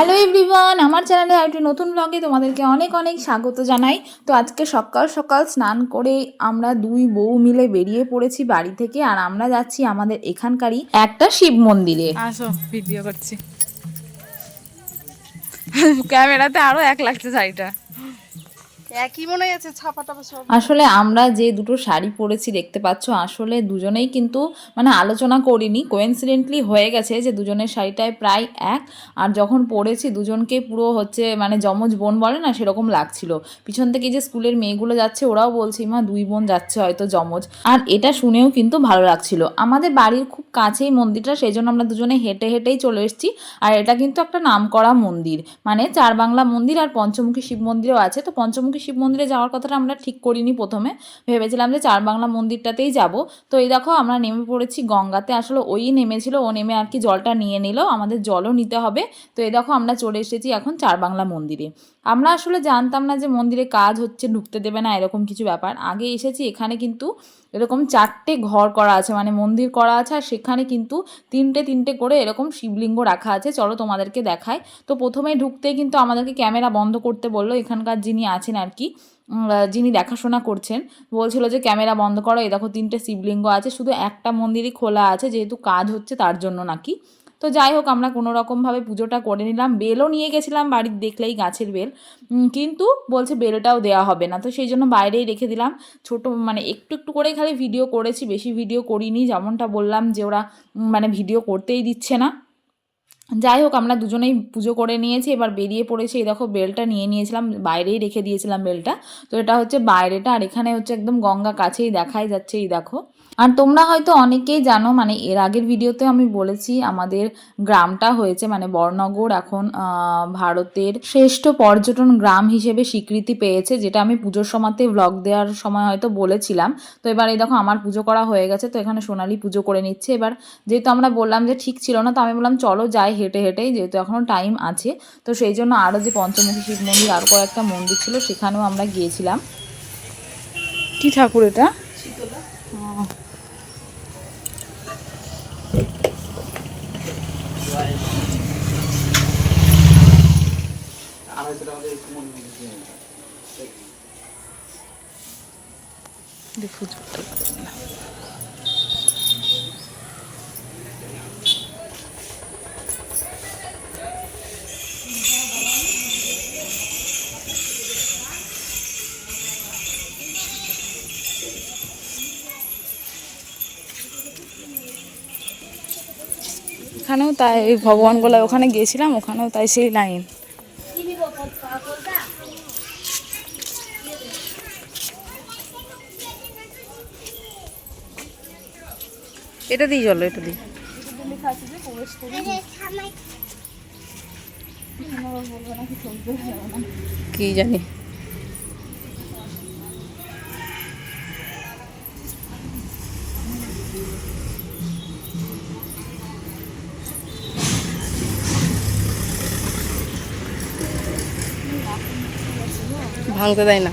Hello everyone, আমার চ্যানেলে একটি নতুন ব্লগে তোমাদেরকে অনেক অনেক স্বাগত জানাই। তো আজকে সকাল সকাল স্নান করে আমরা দুই বউ মিলে বেরিয়ে পড়েছি বাড়ি থেকে আর আমরা যাচ্ছি আমাদের এখানকারই একটা শিব মন্দিরে। আসো ভিডিও করছি। ক্যামেরাতে আরও এক লাগছে শাড়িটা। একই মনে ছাপা টাপা সব। আসলে আমরা যে দুটো শাড়ি পরেছি, দেখতে পাচ্ছ, আসলে দুজনেই কিন্তু মানে আলোচনা করিনি কোয়েন্সিডেন্টলি হয়ে গেছে যে দুজনের শাড়িটায় প্রায় এক। আর যখন পরেছি, দুজনকে পুরো হচ্ছে মানে যমজ বোন বলে না, সেরকম লাগছিল। পিছন থেকে যে স্কুলের মেয়েগুলো যাচ্ছে, ওরাও বলছে, মা, দুই বোন যাচ্ছে হয়তো যমজ। আর এটা শুনেও কিন্তু ভালো লাগছিল। আমাদের বাড়ির খুব কাছেই মন্দিরটা সেই জন্য আমরা দুজনে হেঁটে হেঁটেই চলে এসেছি। আর এটা কিন্তু একটা নামকরা মন্দির। মানে চার বাংলা মন্দির আর পঞ্চমুখী শিব মন্দিরও আছে, তো পঞ্চমুখী শিব মন্দিরে যাওয়ার কথাটা আমরা ঠিক করিনি প্রথমে। ভেবেছিলাম যে চার বাংলা মন্দিরটাতেই যাব। তো এই দেখো আমরা নেমে পড়েছি গঙ্গাতে। আসলে ওই নেমেছিল, ও নেমে আর কি জলটা নিয়ে নিল। আমাদের জলও নিতে হবে। তো এই দেখো আমরা চলে এসেছি এখন চার বাংলা মন্দিরে। আমরা আসলে জানতাম না যে মন্দিরে কাজ হচ্ছে, ঢুকতে দেবে না, এরকম কিছু ব্যাপার। আগে এসেছি, এখানে কিন্তু এরকম চারটে ঘর করা আছে মানে মন্দির করা আছে, আর সেখানে কিন্তু তিনটে তিনটে করে এরকম শিবলিঙ্গ রাখা আছে। চলো তোমাদেরকে দেখায় তো প্রথমে ঢুকতেই কিন্তু আমাদেরকে ক্যামেরা বন্ধ করতে বলল, এখানকার যিনি আছেন আর কি যিনি দেখাশোনা করছেন, বলছিল যে ক্যামেরা বন্ধ করো, এই দেখো তিনটে শিবলিঙ্গ আছে, শুধু একটা মন্দিরই খোলা আছে, যেহেতু কাজ হচ্ছে তার জন্য নাকি। তো যাই হোক, আমরা কোনো রকমভাবে পুজোটা করে নিলাম। বেলও নিয়ে গেছিলাম বাড়ির, দেখলেই গাছের বেল। কিন্তু বলছে বেলটাও দেওয়া হবে না। তো সেই জন্য বাইরেই রেখে দিলাম। ছোট মানে একটু একটু করে খালি ভিডিও করেছি, বেশি ভিডিও করিনি। যেমনটা বললাম যে ওরা মানে ভিডিও করতেই দিচ্ছে না। যাই হোক, আমরা দুজনেই পুজো করে নিয়েছি। এবার বেরিয়ে পড়েছি। এই দেখো, বেলটা নিয়ে নিয়েছিলাম। বাইরেই রেখে দিয়েছিলাম বেলটা। তো এটা হচ্ছে বাইরেটা। আর এখানে হচ্ছে একদম গঙ্গা কাছেই দেখাই যাচ্ছে। এই দেখো আর তোমরা হয়তো অনেকেই জানো মানে এর আগের ভিডিওতে আমি বলেছি আমাদের গ্রামটা হয়েছে মানে বর্ণগর এখন ভারতের শ্রেষ্ঠ পর্যটন গ্রাম হিসেবে স্বীকৃতি পেয়েছে যেটা আমি পুজোর সময়তে ব্লগ দেওয়ার সময় হয়তো বলেছিলাম। তো এবার এই দেখো আমার পুজো করা হয়ে গেছে তো এখানে সোনালি পুজো করে নিচ্ছে। এবার যেহেতু আমরা বললাম যে ঠিক ছিল না তো আমি বললাম চলো যাই হেঁটে হেঁটেই যেহেতু এখনও টাইম আছে। তো সেই জন্য আরও যে পঞ্চমুখী শিব মন্দির আর কয়েকটা মন্দির ছিল সেখানেও আমরা গিয়েছিলাম। কি ঠাকুর এটা? না। এখানেও তাই ভগবান গোলা ওখানে গিয়েছিলাম ওখানেও তাই সেই লাইন এটা দিই চলো এটা দিই। কি জানি। ভাঙতে দেয় না।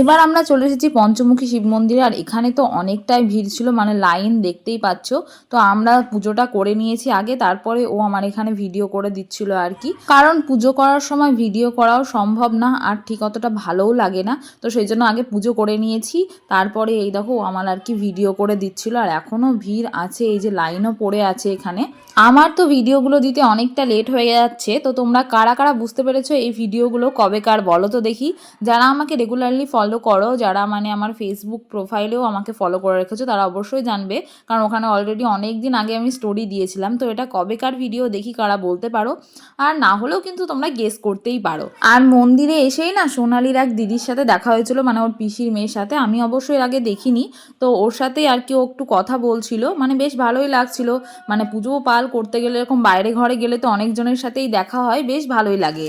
এবার আমরা চলে এসেছি পঞ্চমুখী শিব মন্দিরে, আর এখানে তো অনেকটাই ভিড় ছিল মানে লাইন দেখতেই পাচ্ছ। তো আমরা পুজোটা করে নিয়েছি আগে, তারপরে ও আমার এখানে ভিডিও করে দিচ্ছিল আর কি। কারণ পুজো করার সময় ভিডিও করাও সম্ভব না, আর ঠিক অতটা ভালোও লাগে না। তো সেই জন্য আগে পুজো করে নিয়েছি, তারপরে এই দেখো ও আমার আর কি ভিডিও করে দিচ্ছিল, আর এখনও ভিড় আছে, এই যে লাইনও পড়ে আছে এখানে। আমার তো ভিডিওগুলো দিতে অনেকটা লেট হয়ে যাচ্ছে, তো তোমরা কারা কারা বুঝতে পেরেছ এই ভিডিওগুলো কবে কার বলো তো দেখি। যারা আমাকে রেগুলারলি ফলো করো, যারা মানে আমার ফেসবুক প্রোফাইলেও আমাকে ফলো করে রেখেছো, তারা অবশ্যই জানবে। কারণ ওখানে অলরেডি অনেক দিন আগে আমি স্টোরি দিয়েছিলাম। তো এটা কবেকার ভিডিও দেখি কারা বলতে পারো। আর না হলেও কিন্তু তোমরা গেস করতেই পারো। আর মন্দিরে এসেই না সোনালির এক দিদির সাথে দেখা হয়েছিল মানে ওর পিসির মেয়ের সাথে। আমি অবশ্যই এর আগে দেখিনি। তো ওর সাথেই আর কি ও একটু কথা বলছিল। মানে বেশ ভালোই লাগছিল। মানে পুজো পাল করতে গেলে এরকম বাইরে ঘরে গেলে তো অনেকজনের সাথেই দেখা হয়। বেশ ভালোই লাগে।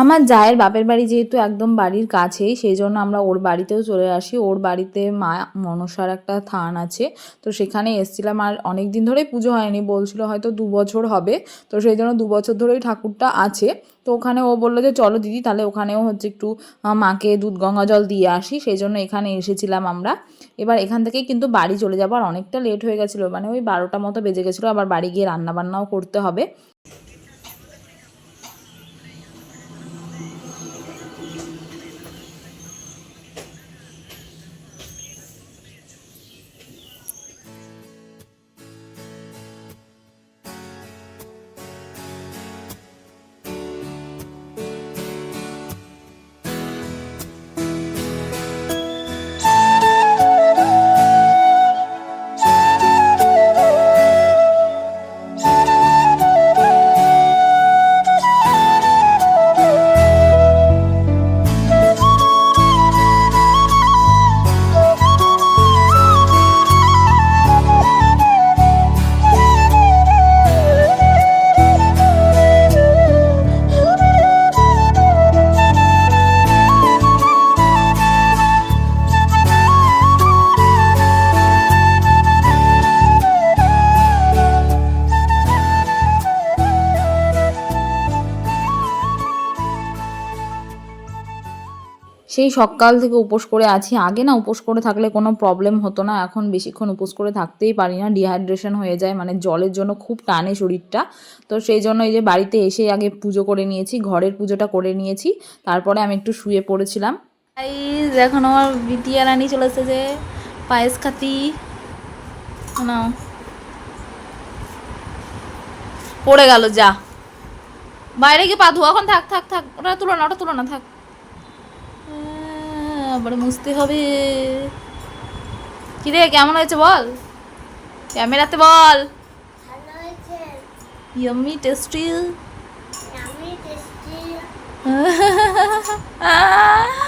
আমার জায়ের বাপের বাড়ি যেহেতু একদম বাড়ির কাছেই, সেই জন্য আমরা ওর বাড়িতেও চলে আসি। ওর বাড়িতে মা মনসার একটা থান আছে, তো সেখানে এসছিলাম আর অনেক দিন ধরেই পুজো হয়নি, বলছিল হয়তো দু বছর হবে, তো সেই জন্য দু বছর ধরেই ঠাকুরটা আছে। তো ওখানে ও বলল যে, চলো দিদি, তাহলে ওখানেও হচ্ছে একটু মাকে দুধ গঙ্গা জল দিয়ে আসি। সেই জন্য এখানে এসেছিলাম আমরা। এবার এখান থেকেই কিন্তু বাড়ি চলে যাব, আর অনেকটা লেট হয়ে গেছিল মানে ওই বারোটা মতো বেজে গেছিল, আবার বাড়ি গিয়ে রান্না বান্নাও করতে হবে। সেই সকাল থেকে উপোস করে আছি। আগে না উপোস করে থাকলে কোনো প্রবলেম হতো না। এখন বেশিক্ষণ উপোস করে থাকতেই পারি না। ডিহাইড্রেশন হয়ে যায় মানে জলের জন্য খুব টানে শরীরটা। তো সেই জন্য এই যে বাড়িতে এসে আগে পুজো করে নিয়েছি, ঘরের পুজোটা করে নিয়েছি। তারপরে আমি একটু শুয়ে পড়েছিলাম। এখন আমার বিটিয়া রানী চলে এসেছে। পায়েস খাতি। না পড়ে গেল, যা। বাইরে গিয়ে পা ধোয়া এখন থাক থাক থাক। ওটা তুলো না, ওটা তুলো না, থাক। আবার মুছতে হবে। কি রে কেমন হয়েছে বল? ক্যামেরাতে বল। Yummy tasty